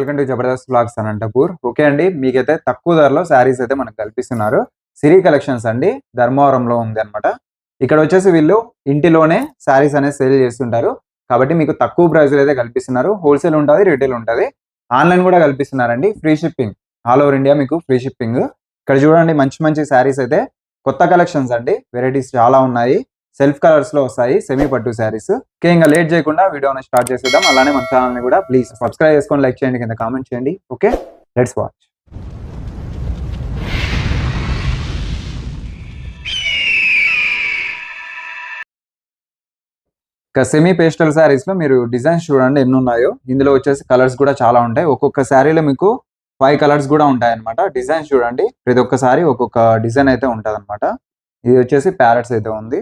Welcome to Jabardasth blogs Anantapur okay అండి మీకైతే తక్కువ ధరలో శారీస్ అయితే మనకు కల్పిస్తున్నారు. సిరి కలెక్షన్స్ అండి ధర్మవరంలో ఉంది అనమాట ఇక్కడ వచ్చేసి వీళ్ళు ఇంటిలోనే శారీస్ అనేది సేల్ చేస్తుంటారు. కాబట్టి మీకు తక్కువ ప్రైస్ అయితే కల్పిస్తున్నారు. హోల్సేల్ ఉంటుంది రిటైల్ ఉంటుంది. ఆన్లైన్ కూడా కల్పిస్తున్నారండి free shipping all over India మీకు ఫ్రీ షిప్పింగ్ ఇక్కడ చూడండి మంచి మంచి శారీస్ అయితే. కొత్త కలెక్షన్స్ అండి వెరైటీస్ చాలా ఉన్నాయి. సెల్ఫ్ కలర్స్లో వస్తాయి సెమీ పట్టు శారీస్ ఓకే ఇంకా లేట్ చేయకుండా వీడియోని స్టార్ట్ చేసేద్దాం. అలానే మన ఛానల్ని కూడా ప్లీజ్ సబ్స్క్రైబ్ చేసుకొని లైక్ చేయండి కింద కామెంట్ చేయండి. ఓకే లెట్స్ వాచ్ ఇక సెమీ పేస్టల్ శారీస్లో మీరు డిజైన్స్ చూడండి ఎన్ని ఉన్నాయో. ఇందులో వచ్చేసి కలర్స్ కూడా చాలా ఉంటాయి. ఒక్కొక్క శారీలో మీకు ఫైవ్ కలర్స్ కూడా ఉంటాయి అనమాట డిజైన్స్ చూడండి. ప్రతి ఒక్క సారీ ఒక్కొక్క డిజైన్ అయితే ఉంటుంది అనమాట ఇది వచ్చేసి ప్యారెట్స్ అయితే ఉంది.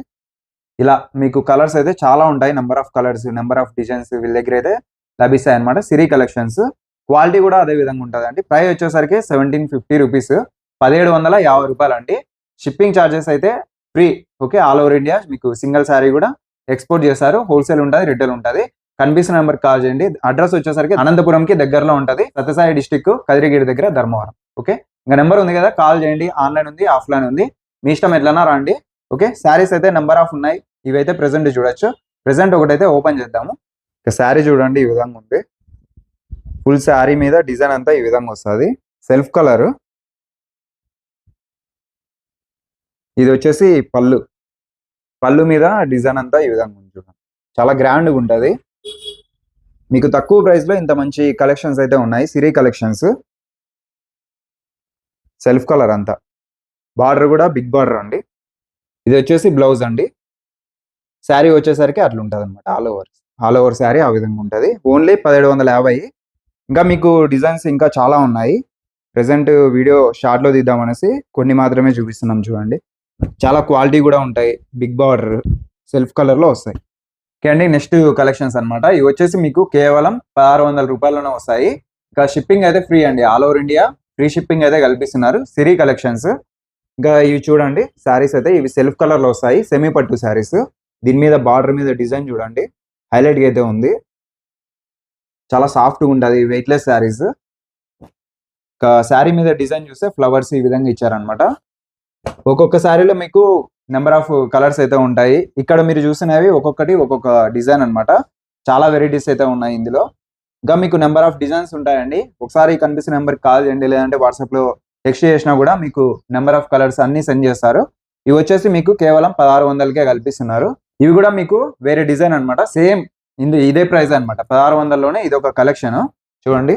ఇలా మీకు కలర్స్ అయితే చాలా ఉంటాయి. Number of colours number of designs వీళ్ళ దగ్గర అయితే లభిస్తాయి అనమాట సిరీ కలెక్షన్స్ క్వాలిటీ కూడా అదే విధంగా ఉంటుంది అండి ప్రైస్ వచ్చేసరికి సెవెంటీన్ ఫిఫ్టీ రూపీస్ పదిహేడు వందల యాభై రూపాయలు అండి షిప్పింగ్ ఛార్జెస్ అయితే free okay all over India మీకు సింగిల్ శారీ కూడా ఎక్స్పోర్ట్ చేస్తారు. హోల్సేల్ ఉంటుంది రిటైల్ ఉంటుంది. కనిపిస్తున్న నెంబర్ కాల్ చేయండి. అడ్రస్ వచ్చేసరికి అనంతపురంకి దగ్గరలో ఉంటుంది. సత్యసాయి డిస్టిక్ కదిరిగిరి దగ్గర ధర్మవరం. ఓకే ఇంకా నెంబర్ ఉంది కదా? కాల్ చేయండి. ఆన్లైన్ ఉంది ఆఫ్లైన్ ఉంది. మీ ఇష్టం ఎట్లన్నా రండి. ఓకే శారీస్ అయితే నెంబర్ ఆఫ్ ఉన్నాయి. ఇవైతే ప్రెసెంట్ చూడొచ్చు. ప్రెసెంట్ ఒకటైతే ఓపెన్ చేద్దాము. ఇక శారీ చూడండి ఈ విధంగా ఉంది. ఫుల్ శారీ మీద డిజైన్ అంతా ఈ విధంగా వస్తుంది. సెల్ఫ్ కలర్ ఇది వచ్చేసి పళ్ళు. పళ్ళు మీద డిజైన్ అంతా ఈ విధంగా ఉంది చూడండి. చాలా గ్రాండ్గా ఉంటుంది. మీకు తక్కువ ప్రైస్లో ఇంత మంచి కలెక్షన్స్ అయితే ఉన్నాయి. సిరీ కలెక్షన్స్ సెల్ఫ్ కలర్ అంతా. బార్డర్ కూడా బిగ్ బార్డర్ అండి. ఇది వచ్చేసి బ్లౌజ్ అండి. శారీ వచ్చేసరికి అట్లా ఉంటుంది అనమాట all over all over saree ఆ విధంగా ఉంటుంది. ఓన్లీ పదిహేడు వందల యాభై. ఇంకా మీకు డిజైన్స్ ఇంకా చాలా ఉన్నాయి. ప్రెసెంట్ వీడియో షార్ట్లో తీద్దామనేసి కొన్ని మాత్రమే చూపిస్తున్నాం చూడండి. చాలా క్వాలిటీ కూడా ఉంటాయి. బిగ్ బార్డర్ సెల్ఫ్ కలర్లో వస్తాయి. ఓకే అండి నెక్స్ట్ కలెక్షన్స్ అన్నమాట. ఇవి వచ్చేసి మీకు కేవలం పదహారు వందల రూపాయల్లోనే వస్తాయి. ఇంకా షిప్పింగ్ అయితే ఫ్రీ అండి. All over India free shipping అయితే కల్పిస్తున్నారు. సిరీ కలెక్షన్స్ ఇంకా ఇవి చూడండి శారీస్ అయితే ఇవి సెల్ఫ్ కలర్లో వస్తాయి. సెమీ పట్టు శారీస్. దీని మీద బార్డర్ మీద డిజైన్ చూడండి. హైలైట్ అయితే ఉంది. చాలా సాఫ్ట్గా ఉంటుంది. వెయిట్లెస్ శారీస్. శారీ మీద డిజైన్ చూస్తే ఫ్లవర్స్ ఈ విధంగా ఇచ్చారనమాట ఒక్కొక్క శారీలో మీకు నెంబర్ ఆఫ్ కలర్స్ అయితే ఉంటాయి. ఇక్కడ మీరు చూసినవి ఒక్కొక్కటి ఒక్కొక్క డిజైన్ అన్నమాట. చాలా వెరైటీస్ అయితే ఉన్నాయి ఇందులో. ఇంకా మీకు నెంబర్ ఆఫ్ డిజైన్స్ ఉంటాయండి. ఒకసారి కనిపిస్తున్న నెంబర్కి కాల్ చేయండి. లేదంటే వాట్సాప్లో టెక్స్ట్ చేసినా కూడా మీకు నెంబర్ ఆఫ్ కలర్స్ అన్ని సెండ్ చేస్తారు. ఇవి వచ్చేసి మీకు కేవలం పదహారు వందలకే కల్పిస్తున్నారు. ఇవి కూడా మీకు వేరే డిజైన్ అన్నమాట. సేమ్ ఇందు ఇదే ప్రైస్ అన్నమాట. పదహారు వందల్లోనే ఇది ఒక కలెక్షన్. చూడండి.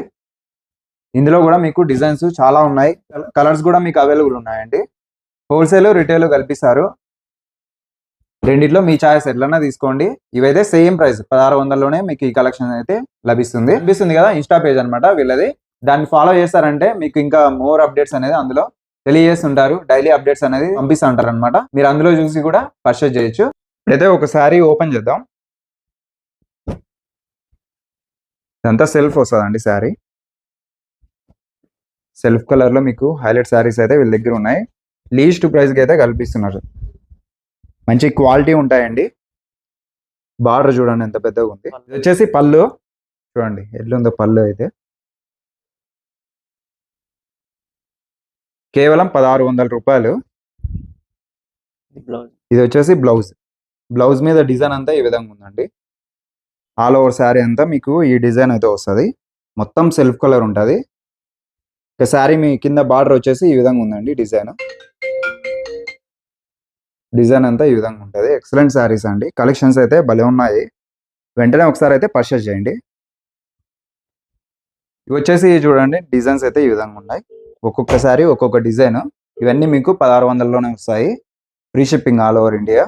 ఇందులో కూడా మీకు డిజైన్స్ చాలా ఉన్నాయి. కలర్స్ కూడా మీకు అవైలబుల్ ఉన్నాయండి. హోల్సేల్ రిటైల్ కల్పిస్తారు. రెండిట్లో మీ ఛాయిస్ ఎట్లన్నా తీసుకోండి. ఇవైతే సేమ్ ప్రైస్. పదహారు వందల్లోనే మీకు ఈ కలెక్షన్ అయితే లభిస్తుంది. లభిస్తుంది కదా ఇన్స్టా పేజ్ అన్నమాట వీళ్ళది. దాన్ని ఫాలో చేస్తారంటే మీకు ఇంకా మోర్ అప్డేట్స్ అనేది అందులో తెలియజేస్తుంటారు. డైలీ అప్డేట్స్ అనేది పంపిస్తూ ఉంటారు అనమాట మీరు అందులో చూసి కూడా పర్చేజ్ చేయొచ్చు. ఇప్పుడైతే ఒకసారి ఓపెన్ చేద్దాం. ఇదంతా సెల్ఫ్ వస్తుందండి శారీ. సెల్ఫ్ కలర్లో మీకు హైలైట్ శారీస్ అయితే వీళ్ళ దగ్గర ఉన్నాయి. లీస్ట్ ప్రైస్కి అయితే కల్పిస్తున్నారు. మంచి క్వాలిటీ ఉంటాయండి. బార్డర్ చూడండి ఎంత పెద్దగా ఉంది. ఇది వచ్చేసి పళ్ళు. చూడండి ఎట్లుందో పళ్ళు అయితే. కేవలం పదహారు వందల రూపాయలు. ఇది వచ్చేసి బ్లౌజ్. బ్లౌజ్ మీద డిజైన్ అంతా ఈ విధంగా ఉందండి. ఆల్ ఓవర్ శారీ అంతా మీకు ఈ డిజైన్ అయితే వస్తుంది. మొత్తం సెల్ఫ్ కలర్ ఉంటుంది. ఇక శారీ మీ కింద బార్డర్ వచ్చేసి ఈ విధంగా ఉందండి డిజైన్. డిజైన్ అంతా ఈ విధంగా ఉంటుంది. ఎక్సలెంట్ శారీస్ అండి. కలెక్షన్స్ అయితే భలే ఉన్నాయి. వెంటనే ఒకసారి అయితే పర్చేస్ చేయండి. ఇవి వచ్చేసి చూడండి డిజైన్స్ అయితే ఈ విధంగా ఉన్నాయి. ఒక్కొక్కసారి ఒక్కొక్క డిజైన్. ఇవన్నీ మీకు పదహారు వందల్లోనే వస్తాయి. Free shipping all over India.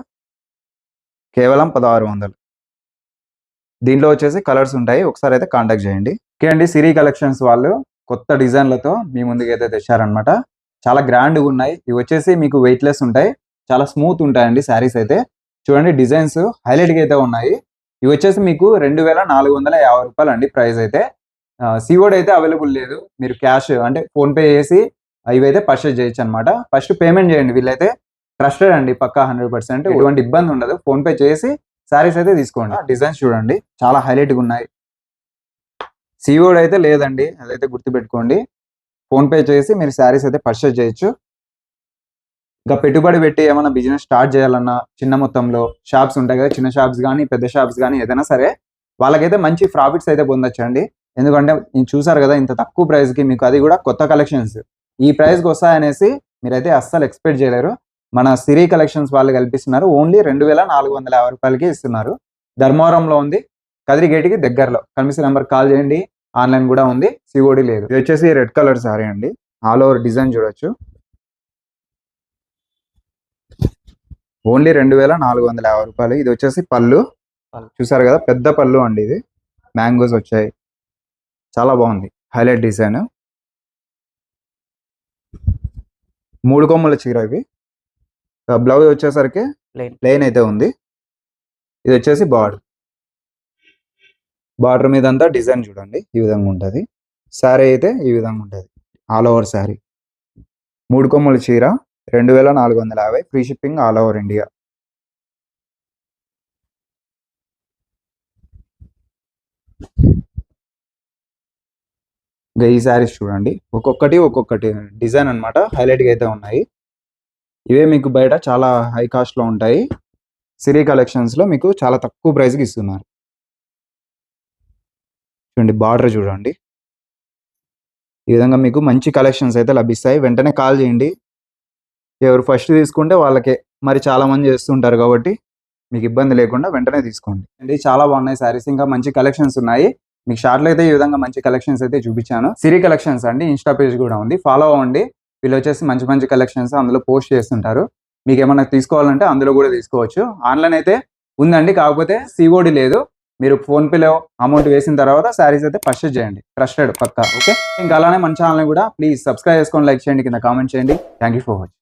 కేవలం పదహారు వందలు. దీంట్లో వచ్చేసి కలర్స్ ఉంటాయి. ఒకసారి అయితే కాంటాక్ట్ చేయండి. ఓకే అండి సిరీ కలెక్షన్స్ వాళ్ళు కొత్త డిజైన్లతో మీ ముందుకు అయితే తెచ్చారనమాట చాలా గ్రాండ్గా ఉన్నాయి. ఇవి వచ్చేసి మీకు వెయిట్లెస్ ఉంటాయి. చాలా స్మూత్ ఉంటాయండి శారీస్ అయితే. చూడండి డిజైన్స్ హైలైట్గా అయితే ఉన్నాయి. ఇవి వచ్చేసి మీకు రెండు వేల నాలుగు వందల యాభై రూపాయలు అండి ప్రైస్ అయితే. సిఓడి అయితే అవైలబుల్ లేదు. మీరు క్యాష్ అంటే ఫోన్పే చేసి ఇవైతే పర్చేస్ చేయొచ్చు అనమాట ఫస్ట్ పేమెంట్ చేయండి వీళ్ళైతే. ట్రస్టెడ్ అండి పక్కా హండ్రెడ్ పర్సెంట్. ఎటువంటి ఇబ్బంది ఉండదు. ఫోన్ పే చేసి శారీస్ అయితే తీసుకోండి. డిజైన్స్ చూడండి. చాలా హైలైట్గా ఉన్నాయి. సిఓడి అయితే లేదండి. అదైతే గుర్తుపెట్టుకోండి. ఫోన్పే చేసి మీరు శారీస్ అయితే పర్చేస్ చేయొచ్చు. ఇంకా పెట్టుబడి పెట్టి ఏమైనా బిజినెస్ స్టార్ట్ చేయాలన్నా చిన్న మొత్తంలో షాప్స్ ఉంటాయి కదా చిన్న షాప్స్ కానీ పెద్ద షాప్స్ కానీ ఏదైనా సరే వాళ్ళకైతే మంచి ప్రాఫిట్స్ అయితే పొందొచ్చండి. ఎందుకంటే నేను చూసారు కదా ఇంత తక్కువ ప్రైస్కి మీకు అది కూడా కొత్త కలెక్షన్స్ ఈ ప్రైస్కి వస్తాయనేసి మీరైతే అస్సలు ఎక్స్పెక్ట్ చేయలేరు. మన సిరి కలెక్షన్స్ వాళ్ళు కల్పిస్తున్నారు. ఓన్లీ రెండు వేల నాలుగు వందల యాభై రూపాయలకి ఇస్తున్నారు. ధర్మవరంలో ఉంది. కదిరి గేట్కి దగ్గరలో. కనిపిస్తున్న నెంబర్ కాల్ చేయండి. ఆన్లైన్ కూడా ఉంది. సిఓడి లేదు. ఇది వచ్చేసి రెడ్ కలర్ సారీ అండి. ఆల్ ఓవర్ డిజైన్ చూడొచ్చు. ఓన్లీ రెండు వేల నాలుగు వందల యాభై రూపాయలు. ఇది వచ్చేసి పళ్ళు. పళ్ళు. చూసారు కదా? పెద్ద పళ్ళు అండి ఇది. మ్యాంగోస్ వచ్చాయి. చాలా బాగుంది. Highlight design. మూడు కొమ్మల చీర ఇవి. బ్లౌజ్ వచ్చేసరికి. ప్లెయిన్ అయితే ఉంది. ఇది వచ్చేసి బార్డర్ బార్డర్ మీద అంతా డిజైన్ చూడండి. ఈ విధంగా ఉంటుంది. శారీ అయితే ఈ విధంగా ఉంటుంది. ఆల్ ఓవర్ శారీ మూడు కొమ్మల చీర రెండు వేల నాలుగు వందల యాభై free shipping all over India ఈ శారీస్ చూడండి. ఒక్కొక్కటి ఒక్కొక్కటి డిజైన్ అన్నమాట. హైలైట్గా అయితే ఉన్నాయి. ఇవే మీకు బయట చాలా హై కాస్ట్లో ఉంటాయి. సిరి కలెక్షన్స్లో మీకు చాలా తక్కువ ప్రైస్కి ఇస్తున్నారు. చూడండి బార్డర్ చూడండి. ఈ విధంగా మీకు మంచి కలెక్షన్స్ అయితే లభిస్తాయి. వెంటనే కాల్ చేయండి. ఎవరు ఫస్ట్ తీసుకుంటే వాళ్ళకే. మరి చాలా మంది చేస్తుంటారు కాబట్టి మీకు ఇబ్బంది లేకుండా వెంటనే తీసుకోండి. అండి చాలా బాగున్నాయి సారీస్ ఇంకా మంచి కలెక్షన్స్ ఉన్నాయి. మీకు షార్ట్లో అయితే ఈ విధంగా మంచి కలెక్షన్స్ అయితే చూపించాను. సిరి కలెక్షన్స్ అండి ఇన్స్టా పేజ్ కూడా ఉంది. ఫాలో అవ్వండి. వీళ్ళు వచ్చేసి మంచి మంచి కలెక్షన్స్ అందులో పోస్ట్ చేస్తుంటారు. మీకు ఏమైనా తీసుకోవాలంటే అందులో కూడా తీసుకోవచ్చు. ఆన్లైన్ అయితే ఉందండి కాకపోతే సిఓడి లేదు. మీరు ఫోన్పేలో అమౌంట్ వేసిన తర్వాత శారీస్ అయితే పర్చేస్ చేయండి. ట్రస్టెడ్ పక్కా ఓకే ఇంకా అలానే మన ఛానల్ కూడా ప్లీజ్ సబ్స్క్రైబ్ చేసుకొని లైక్ చేయండి కింద కామెంట్ చేయండి. Thank you for watching